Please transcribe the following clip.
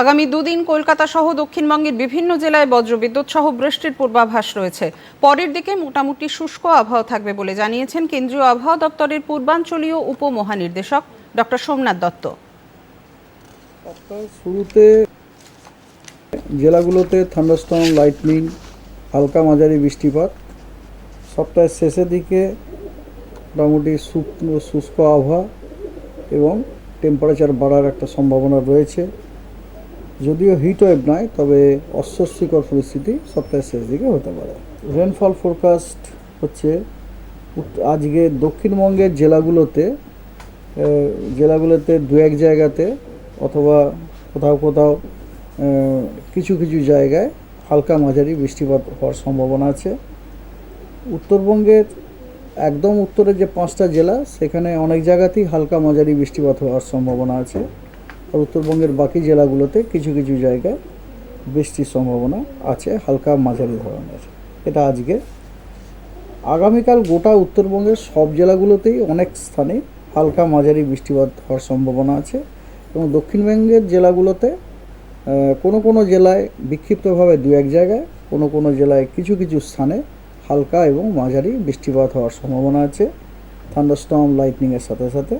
আগামী দুদিন কলকাতা সহ দক্ষিণবঙ্গের বিভিন্ন জেলায় বজ্রবিদ্যুৎ সহ বৃষ্টির পূর্বাভাস রয়েছে। পরের দিকে মোটামুটি শুষ্ক আবহাওয়া থাকবে বলে জানিয়েছেন কেন্দ্রীয় আবহাওয়া দপ্তরের পূর্বাঞ্চলীয় উপমহানির্দেশক ডক্টর সোমনাথ দত্ত। শুরুতে জেলাগুলোতে থান্ডারস্টর্ম লাইটনিং হালকা মাঝারি বৃষ্টিপাত। সপ্তাহের শেষের দিকে মোটামুটি শুকনো, শুষ্ক আবহাওয়া এবং টেম্পারেচার বাড়ার একটা সম্ভাবনা রয়েছে। যদিও হিট ওয়েভ নয়, তবে অস্বস্তিকর পরিস্থিতি সপ্তাহের শেষ দিকে হতে পারে। রেনফল ফোরকাস্ট হচ্ছে আজকে দক্ষিণবঙ্গের জেলাগুলোতে জেলাগুলোতে দু এক জায়গাতে অথবা কোথাও কোথাও কিছু কিছু জায়গায় হালকা মাঝারি বৃষ্টিপাত হওয়ার সম্ভাবনা আছে। উত্তরবঙ্গের একদম উত্তরে যে পাঁচটা জেলা, সেখানে অনেক জায়গাতেই হালকা মাঝারি বৃষ্টিপাত হওয়ার সম্ভাবনা আছে। আর উত্তরবঙ্গের বাকি জেলাগুলোতে কিছু কিছু জায়গায় বৃষ্টির সম্ভাবনা আছে, হালকা মাঝারি ধরনের এটা আজকে। আগামীকাল গোটা উত্তরবঙ্গের সব জেলাগুলোতেই অনেক স্থানে হালকা মাঝারি বৃষ্টিপাত হওয়ার সম্ভাবনা আছে এবং দক্ষিণবঙ্গের জেলাগুলোতে কোনো কোনো জেলায় বিক্ষিপ্তভাবে দু এক জায়গায়, কোনো কোনো জেলায় কিছু কিছু স্থানে হালকা এবং মাঝারি বৃষ্টিপাত হওয়ার সম্ভাবনা আছে। থান্ডারস্টর্ম, লাইটনিংয়ের সাথে সাথে।